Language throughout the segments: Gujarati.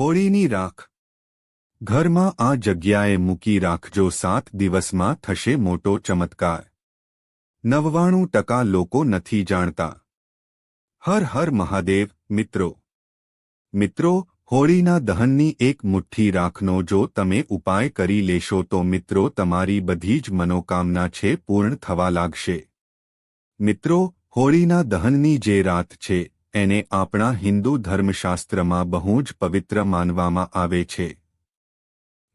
હોળીની રાખ. ઘરમાં આ જગ્યાએ મૂકી રાખજો સાત દિવસમાં થશે મોટો ચમત્કાર. નવ્વાણું ટકા લોકો નથી જાણતા. હર હર મહાદેવ, મિત્રો. મિત્રો, હોળીના દહનની એક મુઠ્ઠી રાખનો જો તમે ઉપાય કરી લેશો તો મિત્રો તમારી બધી જ મનોકામના છે પૂર્ણ થવા લાગશે. મિત્રો, હોળીના દહનની જે રાત છે એને આપણા હિન્દુ ધર્મશાસ્ત્રમાં બહુ જ પવિત્ર માનવામાં આવે છે.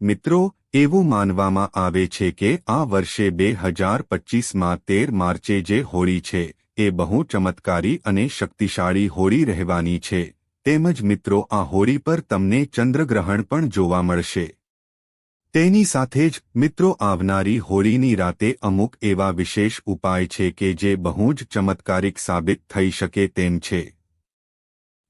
મિત્રો, એવું માનવામાં આવે છે કે આ વર્ષે બે હજાર પચીસમાં તેર માર્ચે જે હોળી છે, એ બહુ ચમત્કારી અને શક્તિશાળી હોળી રહેવાની છે. તેમજ મિત્રો, આ હોળી પર તમને ચંદ્રગ્રહણ પણ જોવા મળશે. તેની સાથે જ, મિત્રો, આવનારી હોળીની રાતે અમુક એવા વિશેષ ઉપાય છે કે જે બહુ જ ચમત્કારિક સાબિત થઈ શકે તેમ છે.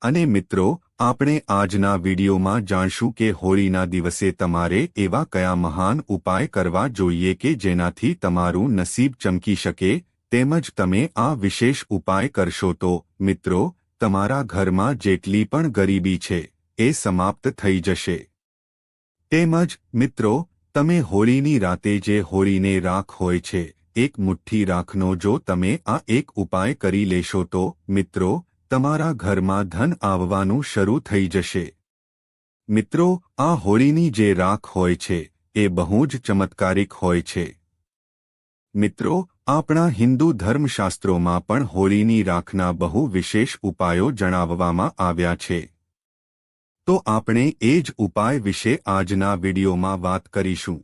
અને મિત્રો, આપણે આજના વિડીયોમાં જાણશું કે હોળીના દિવસે તમારે એવા કયા મહાન ઉપાય કરવા જોઈએ કે જેનાથી તમારું નસીબ ચમકી શકે, તેમજ તમે આ વિશેષ ઉપાય કરશો તો, મિત્રો, તમારા ઘરમાં જેટલી પણ ગરીબી છે, એ સમાપ્ત થઈ જશે. તેમજ, મિત્રો, તમે હોળીની રાતે જે હોળીને રાખ હોય છે, એક મુઠ્ઠી રાખનો જો તમે આ એક ઉપાય કરી લેશો તો, મિત્રો તમારા ઘરમાં ધન આવવાનું શરૂ થઈ જશે. મિત્રો, આ હોળીની જે રાખ હોય છે, એ બહુ જ ચમત્કારિક હોય છે. મિત્રો, આપણા હિન્દુ ધર્મશાસ્ત્રોમાં પણ હોળીની રાખના બહુ વિશેષ ઉપાયો જણાવવામાં આવ્યા છે. તો આપણે એ જ ઉપાય વિશે આજના વિડીયોમાં વાત કરીશું.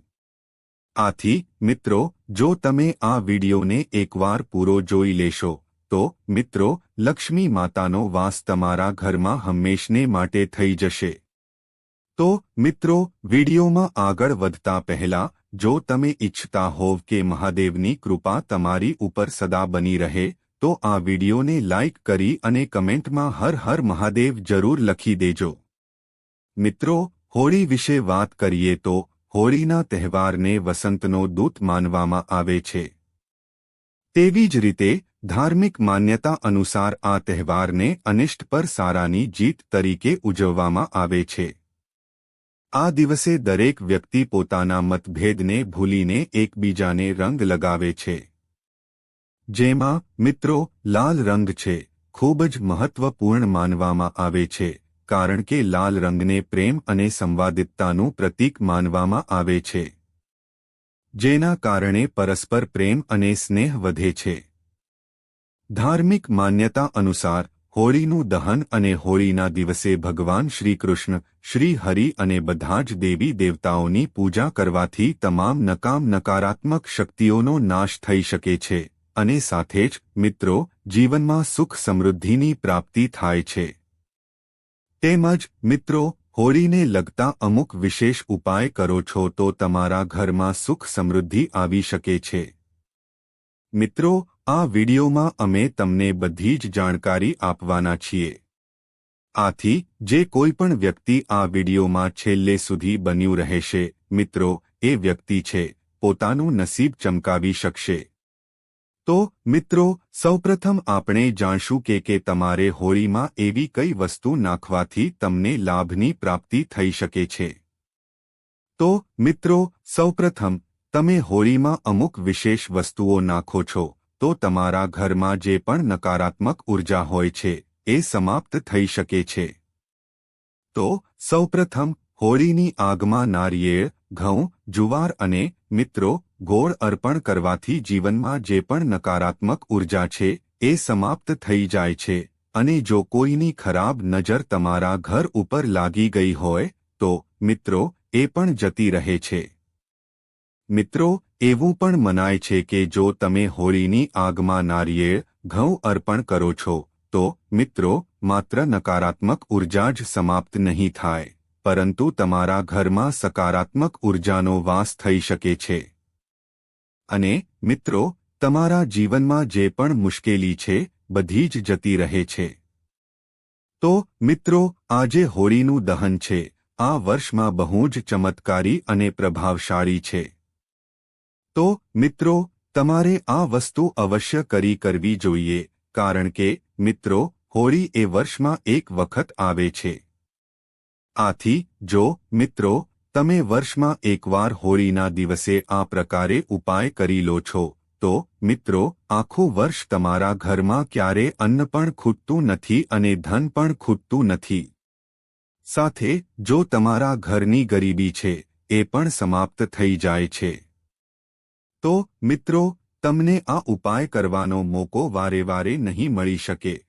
આથી, મિત્રો, જો તમે આ વિડીયોને એકવાર પૂરો જોઈ લેશો તો, મિત્રો, લક્ષ્મી માતાનો વાસ તમારા ઘરમાં હંમેશને માટે થઈ જશે. તો, મિત્રો, વિડીયોમાં આગળ વધતા પહેલા, જો તમે ઇચ્છતા હોવ કે મહાદેવની કૃપા તમારી ઉપર સદા બની રહે, તો આ વિડીયોને લાઇક કરી અને કમેન્ટમાં હર હર મહાદેવ જરૂર લખી દેજો. મિત્રો, હોળી વિશે વાત કરીએ તો, હોળીના તહેવારને વસંતનો દૂત માનવામાં આવે છે. તેવી જ રીતે ધાર્મિક માન્યતા અનુસાર આ તહેવારને અનિષ્ટ પર સારાની જીત તરીકે ઉજવવામાં આવે છે. આ દિવસે દરેક વ્યક્તિ પોતાના મતભેદને ભૂલીને એકબીજાને રંગ લગાવે છે. જેમાં, મિત્રો, લાલ રંગ છે, ખૂબ જ મહત્વપૂર્ણ માનવામાં આવે છે, કારણ કે લાલ રંગને પ્રેમ અને સંવાદિતતાનું પ્રતીક માનવામાં આવે છે. જેના કારણે પરસ્પર પ્રેમ અને સ્નેહ વધે છે. ધાર્મિક માન્યતા અનુસાર હોળીનું દહન અને હોળીના દિવસે ભગવાન શ્રીકૃષ્ણ શ્રી હરિ અને બધા જ દેવી દેવતાઓની પૂજા કરવાથી તમામ નકામ નકારાત્મક શક્તિઓનો નાશ થઈ શકે છે અને સાથે જ, મિત્રો, જીવનમાં સુખ સમૃદ્ધિની પ્રાપ્તિ થાય છે. તેમજ, મિત્રો, હોળીને લગતા અમુક વિશેષ ઉપાય કરો છો તો તમારા ઘરમાં સુખ સમૃદ્ધિ આવી શકે છે. મિત્રો, આ વિડીયોમાં અમે તમને બધી જ જાણકારી આપવાના છીએ. આથી, જે કોઈ પણ વ્યક્તિ આ વિડીયોમાં છેલ્લે સુધી બન્યું રહેશે, મિત્રો, એ વ્યક્તિ છે, પોતાનું નસીબ ચમકાવી શકશે. તો, મિત્રો, સૌપ્રથમ આપણે જાણશું કે કે તમારે હોળીમાં એવી કઈ વસ્તુ નાખવાથી તમને લાભની પ્રાપ્તિ થઈ શકે છે. તો, મિત્રો, સૌપ્રથમ તમે હોળીમાં અમુક વિશેષ વસ્તુઓ નાખો છો, તો તમારા ઘરમાં જે પણ નકારાત્મક ઊર્જા હોય છે, એ સમાપ્ત થઈ શકે છે. તો, સૌપ્રથમ, હોળીની આગમાં નારિયેળ, ઘઉં, જુવાર અને મિત્રો, ગોળ અર્પણ કરવાથી જીવનમાં જે પણ નકારાત્મક ઊર્જા છે, એ સમાપ્ત થઈ જાય છે. અને જો કોઈની ખરાબ નજર તમારા ઘર ઉપર લાગી ગઈ હોય, તો મિત્રો, એ પણ જતી રહે છે. મિત્રો, એવું પણ મનાય છે કે જો તમે હોળીની આગમાં નારિયેળ, ઘઉં અર્પણ કરો છો, તો, મિત્રો, માત્ર નકારાત્મક ઊર્જા જ સમાપ્ત નહીં થાય, પરંતુ તમારા ઘરમાં સકારાત્મક ઉર્જાનો વાસ થઈ શકે છે. અને, મિત્રો, તમારા જીવનમાં જે પણ મુશ્કેલી છે, બધી જ જતી રહે છે. તો, મિત્રો, આજે હોળીનું દહન છે, આ વર્ષમાં બહુ જ ચમત્કારી અને પ્રભાવશાળી છે. તો, મિત્રો, તમારે આ વસ્તુ અવશ્ય કરી કરવી જોઈએ, કારણ કે, મિત્રો, હોળી એ વર્ષમાં એક વખત આવે છે. આથી, જો, મિત્રો, તમે વર્ષમાં એકવાર હોળીના દિવસે આ પ્રકારે ઉપાય કરી લો છો, તો, મિત્રો, આખું વર્ષ તમારા ઘરમાં ક્યારે અન્ન પણ ખૂટતું નથી અને ધન પણ ખૂટતું નથી. સાથે, જો તમારા ઘરની ગરીબી છે, એ પણ સમાપ્ત થઈ જાય છે. તો, મિત્રો, તમને આ ઉપાય કરવાનો મોકો વારે વારે નહીં મળી શકે.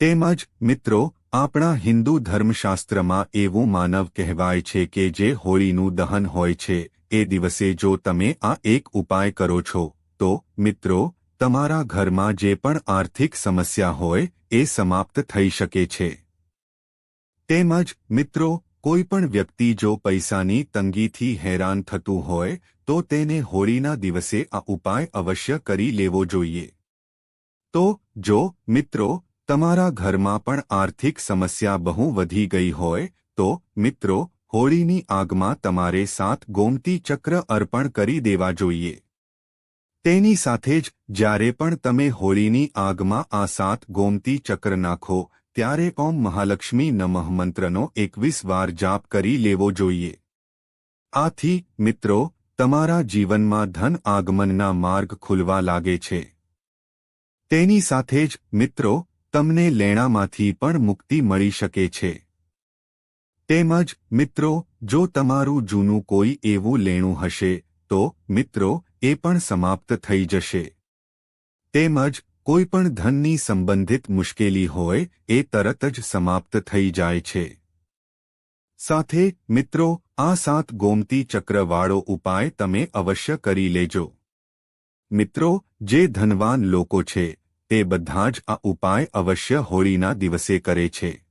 તેમજ, મિત્રો, આપણા હિન્દુ ધર્મશાસ્ત્રમાં એવું માનવ કહેવાય છે કે જે હોળીનું દહન હોય છે, એ દિવસે જો તમે આ એક ઉપાય કરો છો, તો, મિત્રો, તમારા ઘરમાં જે પણ આર્થિક સમસ્યા હોય, એ સમાપ્ત થઈ શકે છે. તેમજ, મિત્રો, કોઈ પણ વ્યક્તિ જો પૈસાની તંગીથી હેરાન થતું હોય તો તેને હોળીના દિવસે આ ઉપાય અવશ્ય કરી લેવો જોઈએ. તો, જો, મિત્રો, તમારા ઘરમાં પણ આર્થિક સમસ્યા બહુ વધી ગઈ હોય, તો, મિત્રો, હોળીની આગમાં તમારે સાત ગોમતી ચક્ર અર્પણ કરી દેવા જોઈએ. તેની સાથે જ, જ્યારે પણ તમે હોળીની આગમાં આ સાત ગોમતી ચક્ર નાખો, ત્યારે ઓમ મહાલક્ષ્મી નમઃ મંત્રનો એકવીસ વાર જાપ કરી લેવો જોઈએ. આથી, મિત્રો તમારા જીવનમાં ધન આગમનના માર્ગ ખુલવા લાગે છે. તેની સાથે જ, મિત્રો, તમને લેણામાંથી પણ મુક્તિ મળી શકે છે. તેમજ, મિત્રો, જો તમારું જૂનું કોઈ એવું લેણું હશે, તો, મિત્રો, એ પણ સમાપ્ત થઈ જશે. તેમજ, કોઈ પણ ધનની સંબંધિત મુશ્કેલી હોય, એ તરત જ સમાપ્ત થઈ જાય છે. સાથે, મિત્રો, આ સાત ગોમતી ચક્રવાળો ઉપાય તમે અવશ્ય કરી લેજો. મિત્રો, જે ધનવાન લોકો છે, તે બધા જ આ ઉપાય અવશ્ય હોળીના દિવસે કરે છે.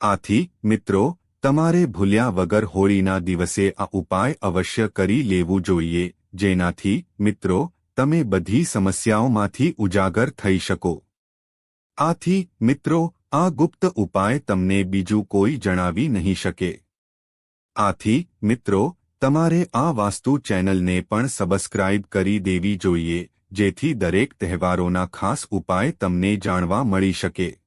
આથી, મિત્રો, તમારે ભૂલ્યા વગર હોળીના દિવસે આ ઉપાય અવશ્ય કરી લેવું જોઈએ, જેનાથી, મિત્રો, તમે બધી સમસ્યાઓમાંથી ઉજાગર થઈ શકો. આથી, મિત્રો આ ગુપ્ત ઉપાય તમને બીજું કોઈ જણાવી નહીં શકે. આથી, મિત્રો, તમારે આ વાસ્તુ ચેનલને પણ સબસ્ક્રાઇબ કરી દેવી જોઈએ, જેથી દરેક તહેવારોના ખાસ ઉપાય તમને જાણવા મળી શકે.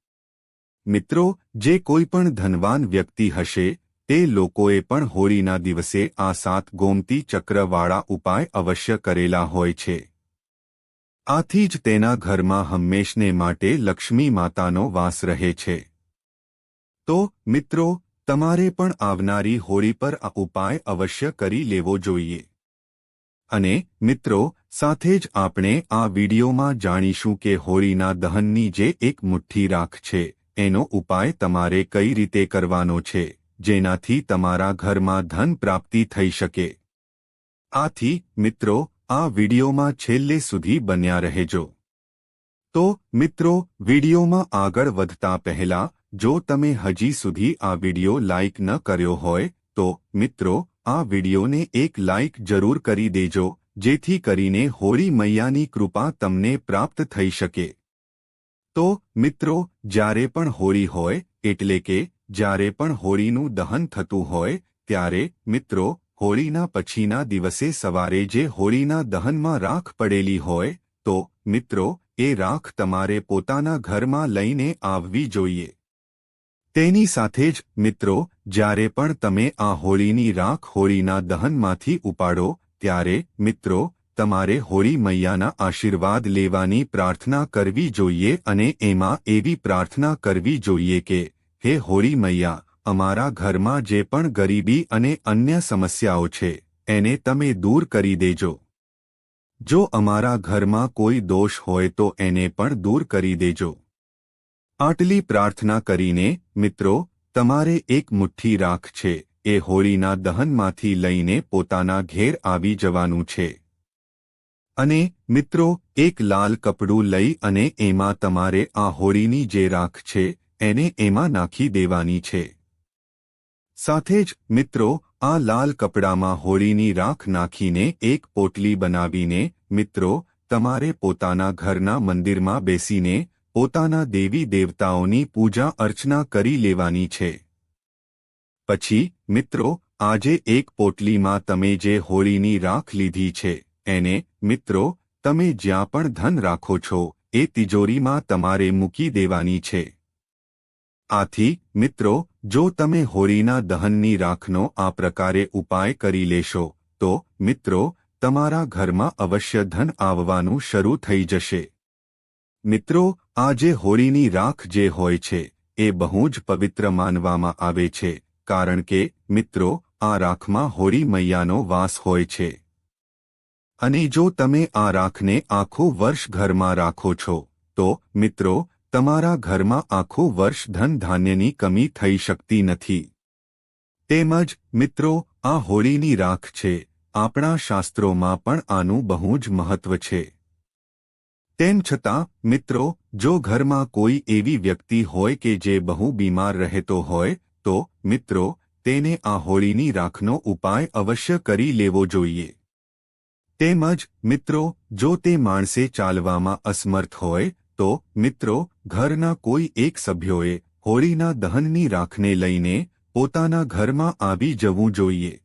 મિત્રો, જે કોઈ પણ ધનવાન વ્યક્તિ હશે, તે લોકોએ પણ હોળીના દિવસે આ સાત ગોમતી ચક્રવાળા ઉપાય અવશ્ય કરેલા હોય છે. આથી જ તેના ઘરમાં હંમેશને માટે લક્ષ્મી માતાનો વાસ રહે છે. તો, મિત્રો, તમારે પણ આવનારી હોળી પર આ ઉપાય અવશ્ય કરી લેવો જોઈએ. અને, મિત્રો, સાથે જ આપણે આ વિડીયોમાં જાણીશું કે હોળીના દહનની જે એક મુઠ્ઠી રાખ છે, એનો ઉપાય તમારે કઈ રીતે કરવાનો છે, જેનાથી તમારા ઘરમાં ધન પ્રાપ્તિ થઈ શકે. આથી, મિત્રો આ વિડીયોમાં છેલ્લે સુધી બન્યા રહેજો. તો, મિત્રો, વિડીયોમાં આગળ વધતા પહેલા, જો તમે હજી સુધી આ વીડિયો લાઇક ન કર્યો હોય, તો, મિત્રો, આ વિડીયોને એક લાઇક જરૂર કરી દેજો, જેથી કરીને હોળી મૈયાની કૃપા તમને પ્રાપ્ત થઈ શકે. તો, મિત્રો, જ્યારે પણ હોળી હોય, એટલે કે, જ્યારે પણ હોળીનું દહન થતું હોય, ત્યારે, મિત્રો હોળીના પછીના દિવસે સવારે જે હોળીના દહનમાં રાખ પડેલી હોય, તો, મિત્રો, એ રાખ તમારે પોતાના ઘરમાં લઈને આવવી જોઈએ. તેની સાથે જ, મિત્રો, જ્યારે પણ તમે આ હોળીની રાખ હોળીના દહનમાંથી ઉપાડો, ત્યારે, મિત્રો, તમારે હોળી મૈયાના આશીર્વાદ લેવાની પ્રાર્થના કરવી જોઈએ અને એમાં એવી પ્રાર્થના કરવી જોઈએ કે, હે હોળી મૈયા અમારા ઘરમાં જે પણ ગરીબી અને અન્ય સમસ્યાઓ છે, એને તમે દૂર કરી દેજો. જો અમારા ઘરમાં કોઈ દોષ હોય તો એને પણ દૂર કરી દેજો. આટલી પ્રાર્થના કરીને, મિત્રો, તમારે એક મુઠ્ઠી રાખ છે, એ હોળીના દહનમાંથી લઈને પોતાના ઘેર આવી જવાનું છે. અને, મિત્રો, એક લાલ કપડું લઈ અને એમાં તમારે આ હોળીની જે રાખ છે, એને એમાં નાખી દેવાની છે. સાથે જ, મિત્રો, આ લાલ કપડામાં હોળીની રાખ નાખીને એક પોટલી બનાવીને, મિત્રો, તમારે પોતાના ઘરના મંદિરમાં બેસીને, પોતાના દેવી દેવતાઓની પૂજા અર્ચના કરી લેવાની છે. પછી, મિત્રો, આજે એક પોટલીમાં તમે જે હોળીની રાખ લીધી છે, એને, મિત્રો, તમે જ્યાં પણ ધન રાખો છો, એ તિજોરીમાં તમારે મૂકી દેવાની છે. આથી, મિત્રો, જો તમે હોળીના દહનની રાખનો આ પ્રકારે ઉપાય કરી લેશો, તો, મિત્રો, તમારા ઘરમાં અવશ્ય ધન આવવાનું શરૂ થઈ જશે. મિત્રો આજે હોળીની રાખ જે હોય છે, એ બહુ જ પવિત્ર માનવામાં આવે છે, કારણ કે, મિત્રો, આ રાખમાં હોળી મૈયાનો વાસ હોય છે. અને જો તમે આ રાખને આખું વર્ષ ઘરમાં રાખો છો, તો, મિત્રો તમારા ઘરમાં આખું વર્ષ ધન ધાન્યની કમી થઈ શકતી નથી. તેમજ, મિત્રો, આ હોળીની રાખ છે. આપણા શાસ્ત્રોમાં પણ આનું બહુ જ મહત્વ છે. તેમ છતાં, મિત્રો, જો ઘરમાં કોઈ એવી વ્યક્તિ હોય કે જે બહુ બીમાર રહેતો હોય, તો, મિત્રો, તેને આ હોળીની રાખનો ઉપાય અવશ્ય કરી લેવો જોઈએ. તેમજ, મિત્રો, જો તે માણસે ચાલવામાં અસમર્થ હોય તો, મિત્રો, ઘરના કોઈ એક સભ્યોએ હોળીના દહનની રાખને લઈને પોતાના ઘરમાં આવી જવું જોઈએ.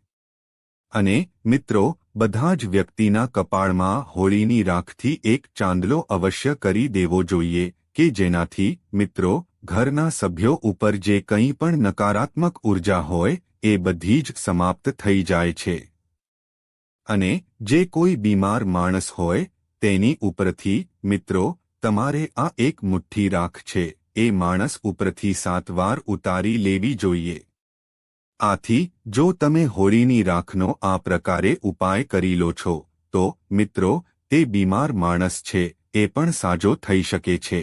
અને, મિત્રો, બધા જ વ્યક્તિના કપાળમાં હોળીની રાખથી એક ચાંદલો અવશ્ય કરી દેવો જોઈએ કે જેનાથી, મિત્રો, ઘરના સભ્યો ઉપર જે કંઈ પણ નકારાત્મક ઊર્જા હોય, એ બધી જ સમાપ્ત થઈ જાય છે. અને, જે કોઈ બીમાર માણસ હોય, તેની ઉપરથી, મિત્રો તમારે આ એક મુઠ્ઠી રાખ છે, એ માણસ ઉપરથી સાત વાર ઉતારી લેવી જોઈએ. આથી, જો તમે હોળીની રાખનો આ પ્રકારે ઉપાય કરી લો છો, તો, મિત્રો, તે બીમાર માણસ છે, એ પણ સાજો થઈ શકે છે.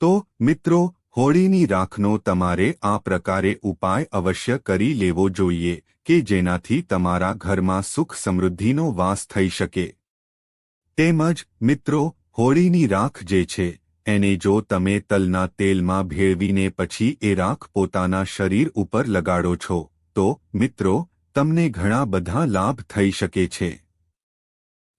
તો, મિત્રો, હોળીની રાખનો તમારે આ પ્રકારે ઉપાય અવશ્ય કરી લેવો જોઈએ, કે જેનાથી તમારા ઘરમાં સુખ સમૃદ્ધિનો વાસ થઈ શકે. તેમજ, મિત્રો હોળીની રાખ જે છે, એને જો તમે તલના તેલમાં ભેળવીને પછી એ રાખ પોતાના શરીર ઉપર લગાડો છો, તો, મિત્રો, તમને ઘણા બધા લાભ થઈ શકે છે.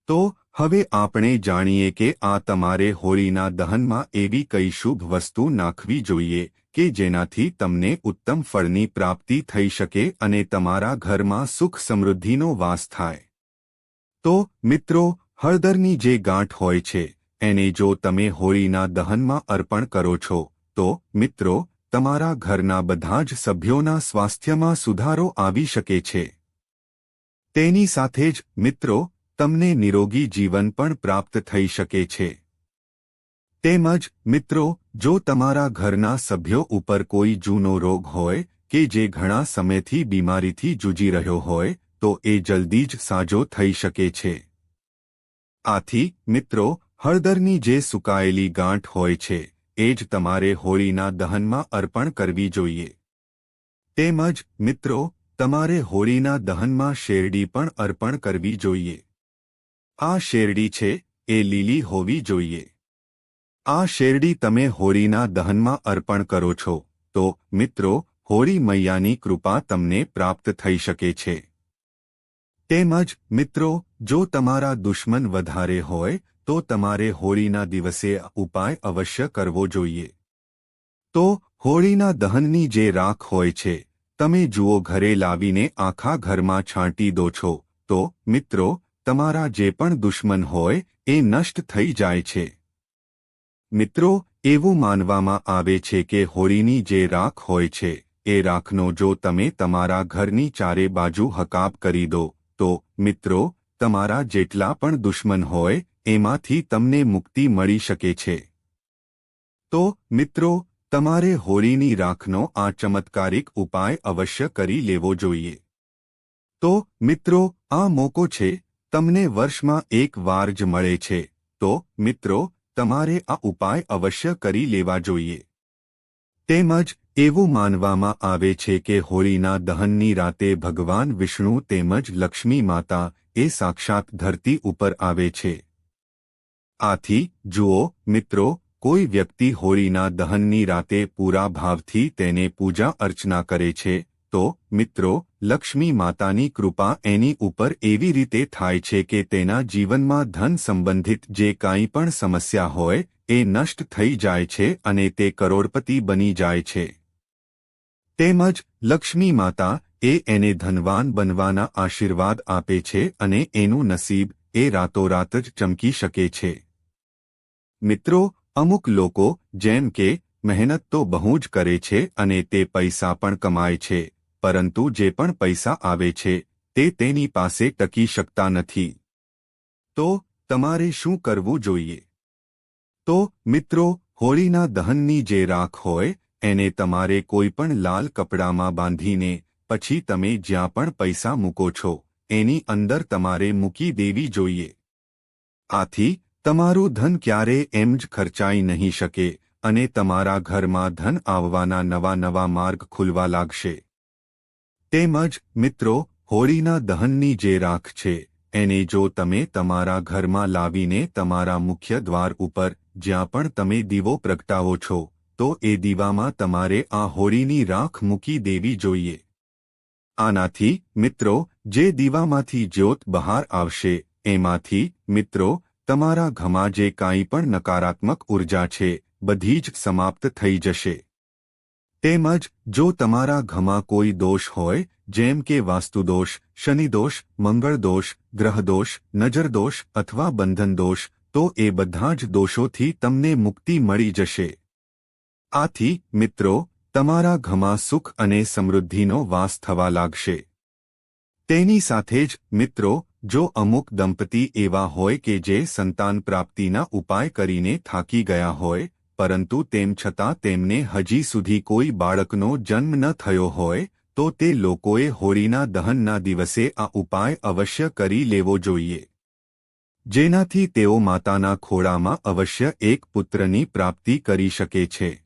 તો, હવે આપણે જાણીએ કે આ તમારે હોળીના દહનમાં એવી કઈ શુભ વસ્તુ નાખવી જોઈએ, કે જેનાથી તમને ઉત્તમ ફળની પ્રાપ્તિ થઈ શકે અને તમારા ઘરમાં સુખ સમૃદ્ધિનો વાસ થાય. તો, મિત્રો, હળદરની જે ગાંઠ હોય છે એને જો તમે હોળીના દહનમાં અર્પણ કરો છો, તો, મિત્રો, તમારા ઘરના બધા જ સભ્યોના સ્વાસ્થ્યમાં સુધારો આવી શકે છે. તેની સાથે જ, મિત્રો, તમને નિરોગી જીવન પણ પ્રાપ્ત થઈ શકે છે. તેમજ, મિત્રો, જો તમારા ઘરના સભ્યો ઉપર કોઈ જૂનો રોગ હોય, કે જે ઘણા સમયથી બીમારીથી જૂજી રહ્યો હોય, તો એ જલ્દી જ સાજો થઈ શકે છે. આથી, મિત્રો હળદરની જે સુકાયેલી ગાંઠ હોય છે, એ જ તમારે હોળીના દહનમાં અર્પણ કરવી જોઈએ. તેમજ, મિત્રો, તમારે હોળીના દહનમાં શેરડી પણ અર્પણ કરવી જોઈએ. આ શેરડી છે, એ લીલી હોવી જોઈએ. આ શેરડી તમે હોળીના દહનમાં અર્પણ કરો છો, તો, મિત્રો, હોળી મૈયાની કૃપા તમને પ્રાપ્ત થઈ શકે છે. તેમજ, મિત્રો, જો તમારા દુશ્મન વધારે હોય તો તમારે હોળીના દિવસે ઉપાય અવશ્ય કરવો જોઈએ. તો, હોળીના દહનની જે રાખ હોય છે, તમે જુઓ ઘરે લાવીને આખા ઘરમાં છાંટી દો છો. તો, મિત્રો, તમારા જે પણ દુશ્મન હોય, એ નષ્ટ થઈ જાય છે. મિત્રો, એવું માનવામાં આવે છે કે હોળીની જે રાખ હોય છે, એ રાખનો જો તમે તમારા ઘરની ચારે બાજુ હકાબ કરી દો, તો, મિત્રો, તમારા જેટલા પણ દુશ્મન હોય એમાંથી તમને મુક્તિ મળી શકે છે. તો, મિત્રો, તમારે હોળીની રાખનો આ ચમત્કારિક ઉપાય અવશ્ય કરી લેવો જોઈએ. તો, મિત્રો, આ મોકો છે, તમને વર્ષમાં એક વાર જ મળે છે. તો, મિત્રો, તમારે આ ઉપાય અવશ્ય કરી લેવા જોઈએ. તેમજ, એવું માનવામાં આવે છે કે હોળીના દહનની રાતે ભગવાન વિષ્ણુ તેમજ લક્ષ્મી માતા એ સાક્ષાત ધરતી ઉપર આવે છે. આથી, જુઓ, મિત્રો, કોઈ વ્યક્તિ હોળીના દહનની રાતે પૂરા ભાવથી તેને પૂજા અર્ચના કરે છે, તો, મિત્રો, લક્ષ્મી માતાની કૃપા એની ઉપર એવી રીતે થાય છે કે તેના જીવનમાં ધન સંબંધિત જે કાંઈ પણ સમસ્યા હોય, એ નષ્ટ થઈ જાય છે અને તે કરોડપતિ બની જાય છે. તેમજ, લક્ષ્મી માતા, એ એને ધનવાન બનવાના આશીર્વાદ આપે છે અને એનું નસીબ, એ રાતોરાત જ ચમકી શકે છે. મિત્રો, અમુક લોકો, જેમ કે, મહેનત તો બહુ જ કરે છે અને તે પૈસા પણ કમાય છે, પરંતુ જે પણ પૈસા આવે છે, તે તેની પાસે ટકી શકતા નથી. તો, તમારે શું કરવું જોઈએ? તો, મિત્રો, હોળીના દહનની જે રાખ હોય, એને તમારે કોઈ પણ લાલ કપડામાં બાંધીને, પછી તમે જ્યાં પણ પૈસા મૂકો છો, એની અંદર તમારે મૂકી દેવી જોઈએ. આથી તમારું ધન ક્યારે એમ જ ખર્ચાઈ નહીં શકે અને તમારા ઘરમાં ધન આવવાના નવા નવા માર્ગ ખુલવા લાગશે. તેમજ, મિત્રો, હોળીના દહનની જે રાખ છે, એને જો તમે તમારા ઘરમાં લાવીને તમારા મુખ્ય દ્વાર ઉપર જ્યાં પણ તમે દીવો પ્રગટાવો છો, તો એ દીવામાં તમારે આ હોળીની રાખ મૂકી દેવી જોઈએ. આનાથી, મિત્રો, જે દીવામાંથી જ્યોત બહાર આવશે, એમાંથી, મિત્રો તમારા ઘમાં જે કાંઈ પણ નકારાત્મક ઊર્જા છે, બધી જ સમાપ્ત થઈ જશે. તેમજ, જો તમારા ઘમાં કોઈ દોષ હોય, જેમ કે વાસ્તુદોષ શનિદોષ મંગળદોષ ગ્રહદોષ નજરદોષ અથવા બંધનદોષ તો એ બધા જ દોષોથી તમને મુક્તિ મળી જશે. આથી, મિત્રો, તમારા ઘમાં સુખ અને સમૃદ્ધિનો વાસ થવા લાગશે. તેની સાથે જ, મિત્રો જો અમુક દંપતી એવા હોય કે જે સંતાન પ્રાપ્તિના ઉપાય કરીને થાકી ગયા હોય, પરંતુ તેમ છતાં તેમને હજી સુધી કોઈ બાળકનો જન્મ ન થયો હોય, તો તે લોકોએ હોળીના દહનના દિવસે આ ઉપાય અવશ્ય કરી લેવો જોઈએ. જેનાથી તેઓ માતાના ખોળામાં અવશ્ય એક પુત્રની પ્રાપ્તિ કરી શકે છે.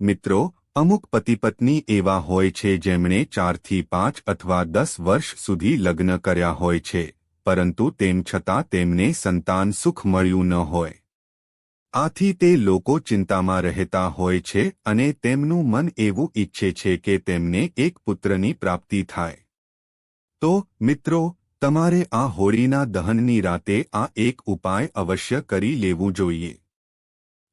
મિત્રો અમુક પતિપત્ની એવા હોય છે જેમણે ચારથી પાંચ અથવા દસ વર્ષ સુધી લગ્ન કર્યા હોય છે, પરંતુ તેમ છતાં તેમને સંતાન સુખ મળ્યું ન હોય. આથી તે લોકો ચિંતામાં રહેતા હોય છે અને તેમનું મન એવું ઈચ્છે છે કે તેમને એક પુત્રની પ્રાપ્તિ થાય. તો, મિત્રો, તમારે આ હોળીના દહનની રાતે આ એક ઉપાય અવશ્ય કરી લેવું જોઈએ.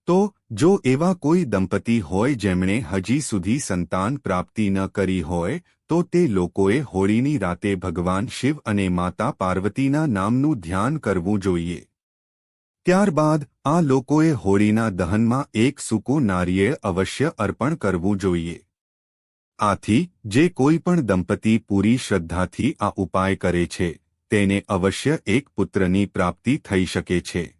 તો જો એવા કોઈ દંપતી હોય જેમણે હજી સુધી સંતાન પ્રાપ્તિ ન કરી હોય, તો તે લોકોએ હોળીની રાતે ભગવાન શિવ અને માતા પાર્વતીના નામનું ધ્યાન કરવું જોઈએ. ત્યારબાદ આ લોકોએ હોળીના દહનમાં એક સૂકું નારિયેળ અવશ્ય અર્પણ કરવું જોઈએ. આથી, જે કોઈ પણ દંપતી પૂરી શ્રદ્ધાથી આ ઉપાય કરે છે, તેને અવશ્ય એક પુત્રની પ્રાપ્તિ થઈ શકે છે.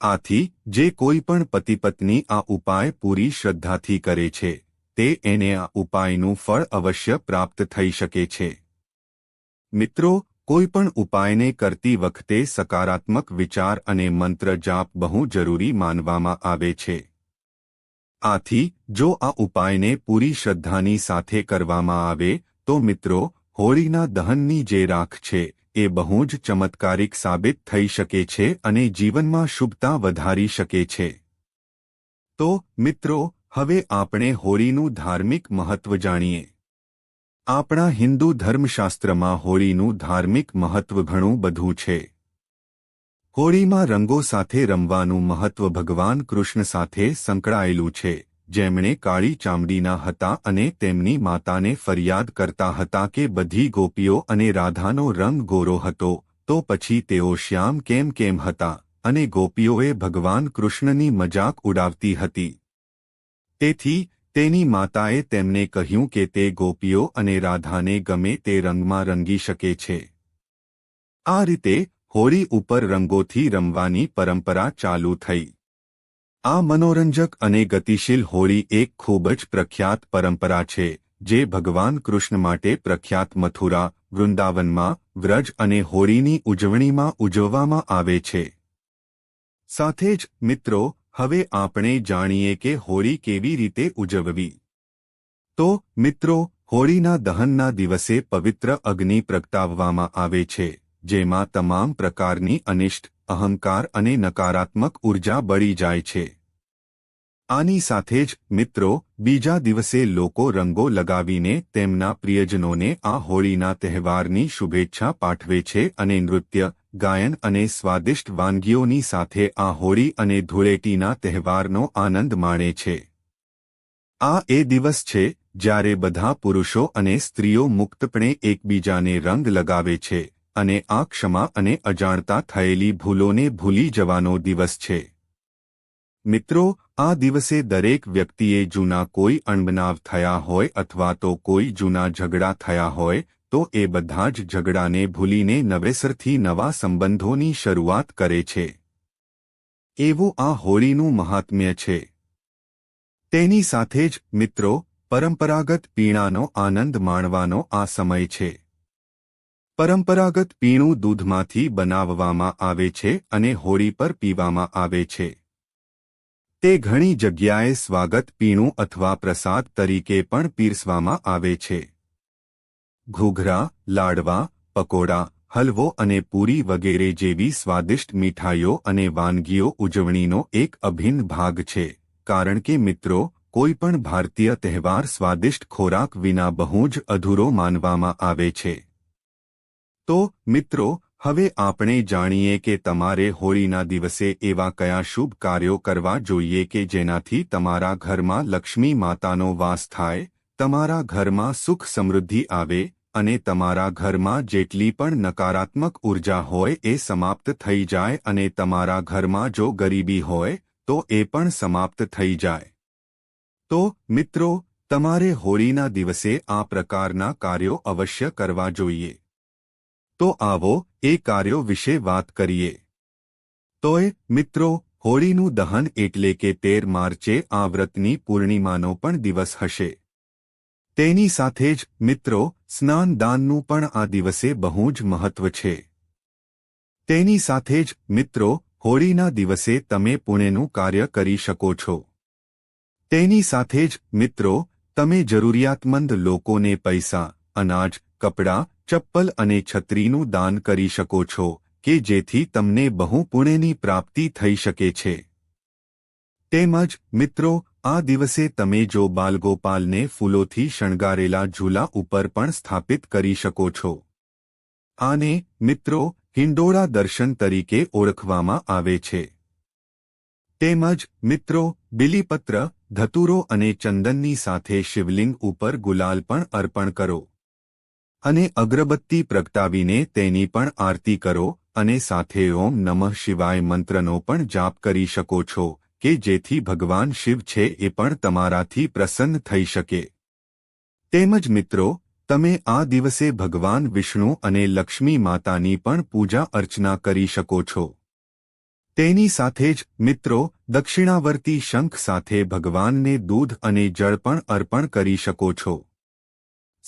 આથી, જે કોઈ પણ પતિપત્ની આ ઉપાય પૂરી શ્રદ્ધાથી કરે છે, તે એને આ ઉપાયનું ફળ અવશ્ય પ્રાપ્ત થઈ શકે છે. મિત્રો, કોઈ પણ ઉપાયને કરતી વખતે સકારાત્મક વિચાર અને મંત્ર જાપ બહુ જરૂરી માનવામાં આવે છે. આથી, જો આ ઉપાયને પૂરી શ્રદ્ધાની સાથે કરવામાં આવે, તો મિત્રો, હોળીના દહનની જે રાખ છે એ બહુ જ ચમત્કારિક સાબિત થઈ શકે છે અને જીવનમાં શુભતા વધારી શકે છે. તો, મિત્રો, હવે આપણે હોળીનું ધાર્મિક મહત્વ જાણીએ. આપણા હિન્દુ ધર્મશાસ્ત્રમાં હોળીનું ધાર્મિક મહત્વ ઘણું બધું છે. હોળીમાં રંગો સાથે રમવાનું મહત્વ ભગવાન કૃષ્ણ સાથે સંકળાયેલું છે. જેમણે કાળી ચામડીના હતા અને તેમની માતાને ફરિયાદ કરતા હતા કે બધી ગોપીઓ અને રાધાનો રંગ ગોરો હતો, તો પછી તેઓ શ્યામ કેમ કેમ હતા, અને ગોપીઓએ ભગવાન કૃષ્ણની મજાક ઉડાવતી હતી. તેથી, તેની માતાએ તેમને કહ્યું કે તે ગોપીઓ અને રાધાને ગમે તે રંગમાં રંગી શકે છે. આ રીતે હોળી ઉપર રંગોથી રમવાની પરંપરા ચાલુ થઈ. આ મનોરંજક અને ગતિશીલ હોળી એક ખૂબ જ પ્રખ્યાત પરંપરા છે, જે ભગવાન કૃષ્ણ માટે પ્રખ્યાત મથુરા, વૃંદાવનમાં, વ્રજ અને હોળીની ઉજવણીમાં ઉજવવામાં આવે છે. સાથે જ, મિત્રો, હવે આપણે જાણીએ કે હોળી કેવી રીતે ઉજવવી. તો, મિત્રો, હોળીના દહનના દિવસે પવિત્ર અગ્નિ પ્રગટાવવામાં આવે છે, જેમાં તમામ પ્રકારની અનિષ્ટ, અહંકાર અને નકારાત્મક ઊર્જા બળી જાય છે. આની સાથે જ, મિત્રો, બીજા દિવસે લોકો રંગો લગાવીને તેમના પ્રિયજનોને આ હોળીના તહેવારની શુભેચ્છા પાઠવે છે અને નૃત્ય, ગાયન અને સ્વાદિષ્ટ વાનગીઓની સાથે આ હોળી અને ધૂળેટીના તહેવારનો આનંદ માણે છે. આ એ દિવસ છે જ્યારે બધા પુરુષો અને સ્ત્રીઓ મુક્તપણે એકબીજાને રંગ લગાવે છે અને આ ક્ષમા અને અજાણતા થયેલી ભૂલોને ભૂલી જવાનો દિવસ છે. મિત્રો, આ દિવસે દરેક વ્યક્તિએ જૂના કોઈ અણબનાવ થયા હોય અથવા તો કોઈ જૂના ઝઘડા થયા હોય, તો એ બધા જ ઝઘડાને ભૂલીને નવેસરથી નવા સંબંધોની શરૂઆત કરે છે. એવું આ હોળીનું મહાત્મ્ય છે. તેની સાથે જ, મિત્રો, પરંપરાગત પીણાનો આનંદ માણવાનો આ સમય છે. પરંપરાગત પીણું દૂધમાંથી બનાવવામાં આવે છે અને હોળી પર પીવામાં આવે છે. તે ઘણી જગ્યાએ સ્વાગત પીણું અથવા પ્રસાદ તરીકે પણ પીરસવામાં આવે છે. ઘૂઘરા, લાડવા, પકોડા, હલવો અને પૂરી વગેરે જેવી સ્વાદિષ્ટ મીઠાઈઓ અને વાનગીઓ ઉજવણીનો એક અભિન્ન ભાગ છે. કારણ કે મિત્રો કોઈપણ ભારતીય તહેવાર સ્વાદિષ્ટ ખોરાક વિના બહુ જ અધૂરો માનવામાં આવે છે. તો મિત્રો હવે આપણે જાણીએ કે તમારે હોળીના દિવસે એવા કયા શુભ કાર્યો કરવા જોઈએ કે જેનાથી તમારા ઘરમાં લક્ષ્મી માતાનો વાસ થાય, તમારા ઘરમાં સુખ સમૃદ્ધિ આવે અને તમારા ઘરમાં જેટલી પણ નકારાત્મક ઊર્જા હોય એ સમાપ્ત થઈ જાય અને તમારા ઘરમાં જો ગરીબી હોય, તો એ પણ સમાપ્ત થઈ જાય. તો, મિત્રો, તમારે હોળીના દિવસે આ પ્રકારના કાર્યો અવશ્ય કરવા જોઈએ. તો આવો એ કાર્યો વિશે વાત કરીએ. તોય, મિત્રો, હોળીનું દહન એટલે કે તેર માર્ચે આ વ્રતની પૂર્ણિમાનો પણ દિવસ હશે. તેની સાથે જ, મિત્રો, સ્નાનદાનનું પણ આ દિવસે બહુ જ મહત્વ છે. તેની સાથે જ, મિત્રો, હોળીના દિવસે તમે પુણેનું કાર્ય કરી શકો છો. તેની સાથે જ, મિત્રો, તમે જરૂરિયાતમંદ લોકોને પૈસા, અનાજ કપડાં, ચપ્પલ અને છત્રીનું દાન કરી શકો છો, કે જેથી તમને બહુ પુણ્યની પ્રાપ્તિ થઈ શકે છે. તેમજ, મિત્રો, આ દિવસે તમે જો બાલગોપાલને ફૂલોથી શણગારેલા ઝૂલા ઉપર પણ સ્થાપિત કરી શકો છો. આને, મિત્રો, હિંડોળા દર્શન તરીકે ઓળખવામાં આવે છે. તેમજ, મિત્રો, બિલીપત્ર, ધતુરો અને ચંદનની સાથે શિવલિંગ ઉપર ગુલાલ પણ અર્પણ કરો. અને અગરબત્તી પ્રગટાવીને તેની પણ આરતી કરો અને સાથે ઓમ નમઃ શિવાય મંત્રનો પણ જાપ કરી શકો છો, કે જેથી ભગવાન શિવ છે એ પણ તમારાથી પ્રસન્ન થઈ શકે. તેમજ મિત્રો, તમે આ દિવસે ભગવાન વિષ્ણુ અને લક્ષ્મી માતાની પણ પૂજા અર્ચના કરી શકો છો. તેની સાથે જ, મિત્રો, દક્ષિણાવર્તી શંખ સાથે ભગવાનને દૂધ અને જળ પણ અર્પણ કરી શકો છો.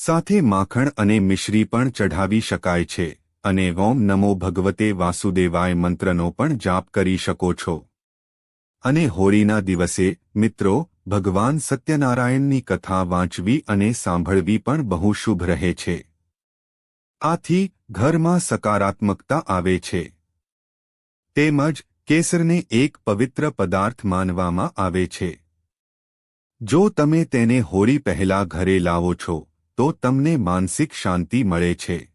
સાથે માખણ અને મિશ્રી પણ ચઢાવી શકાય છે, અને ઓમ નમો ભગવતે વાસુદેવાય મંત્રનો પણ જાપ કરી શકો છો. અને હોળીના દિવસે, મિત્રો, ભગવાન સત્યનારાયણની કથા વાંચવી અને સાંભળવી પણ બહુ શુભ રહે છે. આથી, ઘરમાં સકારાત્મકતા આવે છે. તેમજ, કેસરને એક પવિત્ર પદાર્થ માનવામાં આવે છે. જો તમે તેને હોળી પહેલા ઘરે લાવો છો તો તમને માનસિક શાંતિ મળે છે.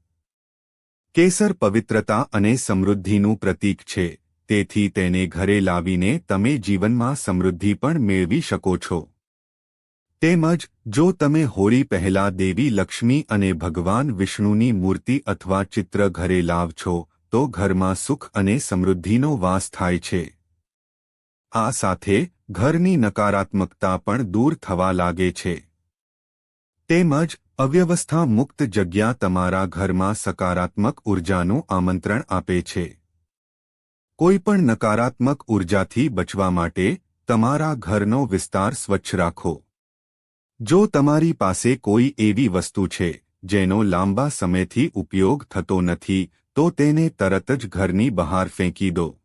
કેસર પવિત્રતા અને સમૃદ્ધિનું પ્રતીક છે, તેથી તેને ઘરે લાવીને તમે જીવનમાં સમૃદ્ધિ પણ મેળવી શકો છો. તેમજ, જો તમે હોળી પહેલા દેવી લક્ષ્મી અને ભગવાન વિષ્ણુની મૂર્તિ અથવા ચિત્ર ઘરે લાવ છો, તો ઘરમાં સુખ અને સમૃદ્ધિનો વાસ થાય છે. આ સાથે, ઘરની નકારાત્મકતા પણ દૂર થવા લાગે છે. તેમજ અવ્યવસ્થા મુક્ત જગ્યા તમારા ઘરમાં સકારાત્મક ઉર્જાનું આમંત્રણ આપે છે. કોઈપણ નકારાત્મક ઉર્જાથી બચવા માટે તમારા ઘરનો વિસ્તાર સ્વચ્છ રાખો. જો તમારી પાસે કોઈ એવી વસ્તુ છે, જેનો લાંબા સમયથી ઉપયોગ થતો નથી, તો તેને તરત જ ઘરની બહાર ફેંકી દો.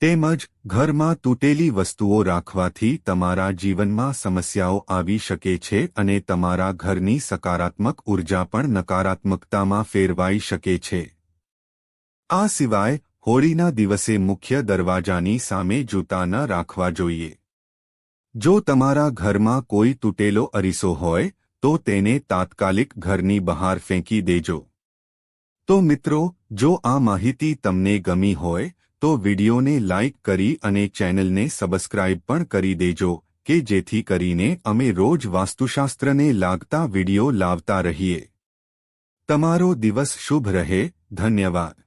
તેમજ ઘરમાં તૂટેલી વસ્તુઓ રાખવાથી તમારા જીવનમાં સમસ્યાઓ આવી શકે છે અને તમારા ઘરની સકારાત્મક ઊર્જા પણ નકારાત્મકતામાં ફેરવાઈ શકે છે. આ સિવાય, હોળીના દિવસે મુખ્ય દરવાજાની સામે જૂતા ન રાખવા જોઈએ. જો તમારા ઘરમાં કોઈ તૂટેલો અરીસો હોય, તો તેને તાત્કાલિક ઘરની બહાર ફેંકી દેજો. તો મિત્રો, જો આ માહિતી તમને ગમી હોય તો વિડિયોને લાઇક કરી અને ચેનલને સબસ્ક્રાઇબ પણ કરી દેજો, કે જેથી કરીને અમે રોજ વાસ્તુશાસ્ત્રને લાગતા વિડિયો લાવતા રહીએ. તમારો દિવસ શુભ રહે, ધન્યવાદ.